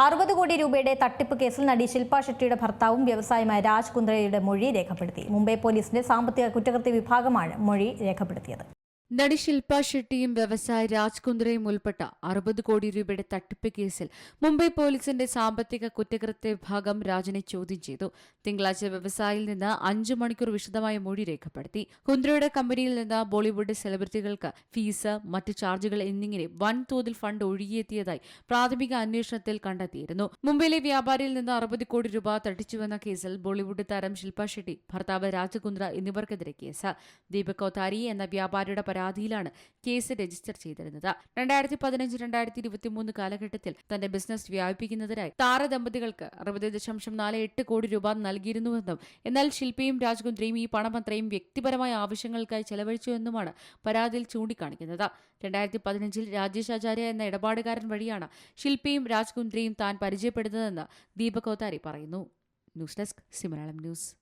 അറുപത് കോടി രൂപയുടെ തട്ടിപ്പ് കേസിൽ നടി ശില്പ ഷെട്ടിയുടെ ഭർത്താവും വ്യവസായമായ രാജ് കുന്ദ്രയുടെ മൊഴി രേഖപ്പെടുത്തി. മുംബൈ പോലീസിന്റെ സാമ്പത്തിക കുറ്റകൃത്യ വിഭാഗമാണ് മൊഴി രേഖപ്പെടുത്തിയത്. നടി ശില്പ ഷെട്ടിയും വ്യവസായി രാജ്കുന്ദ്രയും ഉൾപ്പെട്ട അറുപത് കോടി രൂപയുടെ തട്ടിപ്പ് കേസിൽ മുംബൈ പോലീസിന്റെ സാമ്പത്തിക കുറ്റകൃത്യ വിഭാഗം രാജനെ ചോദ്യം ചെയ്തു. തിങ്കളാഴ്ച വ്യവസായിൽ നിന്ന് അഞ്ചു മണിക്കൂർ വിശദമായ മൊഴി രേഖപ്പെടുത്തി. കുന്ദ്രയുടെ കമ്പനിയിൽ നിന്ന് ബോളിവുഡ് സെലിബ്രിറ്റികൾക്ക് ഫീസ് മറ്റ് ചാർജുകൾ എന്നിങ്ങനെ വൻതോതിൽ ഫണ്ട് ഒഴുകിയെത്തിയതായി പ്രാഥമിക അന്വേഷണത്തിൽ കണ്ടെത്തിയിരുന്നു. മുംബൈയിലെ വ്യാപാരിയിൽ നിന്ന് അറുപത് കോടി രൂപ തട്ടിച്ചുവെന്ന കേസിൽ ബോളിവുഡ് താരം ശില്പ ഷെട്ടി ഭർത്താവ് രാജകുന്ദ്ര എന്നിവർക്കെതിരെ കേസ്. ദീപക് കോത്താരി എന്ന വ്യാപാരിയുടെ പരാതിയിലാണ് കേസ് രജിസ്റ്റർ ചെയ്തിരുന്നത്. രണ്ടായിരത്തി പതിനഞ്ച് രണ്ടായിരത്തി ഇരുപത്തിമൂന്ന് കാലഘട്ടത്തിൽ തന്റെ ബിസിനസ് വ്യാപിപ്പിക്കുന്നതിനായി താരദമ്പതികൾക്ക് അറുപത് ദശാംശം നാല് എട്ട് കോടി രൂപ നൽകിയിരുന്നുവെന്നും എന്നാൽ ശില്പിയും രാജ്കുന്ദ്രയും ഈ പണം അത്രയും വ്യക്തിപരമായ ആവശ്യങ്ങൾക്കായി ചെലവഴിച്ചുവെന്നുമാണ് പരാതിയിൽ ചൂണ്ടിക്കാണിക്കുന്നത്. രണ്ടായിരത്തി പതിനഞ്ചിൽ രാജേഷ് ആചാര്യ എന്ന ഇടപാടുകാരൻ വഴിയാണ് ശില്പിയും രാജ്കുന്ദ്രയും താൻ പരിചയപ്പെടുന്നതെന്ന് ദീപക് പറയുന്നു. News desk സിമലയാളം news.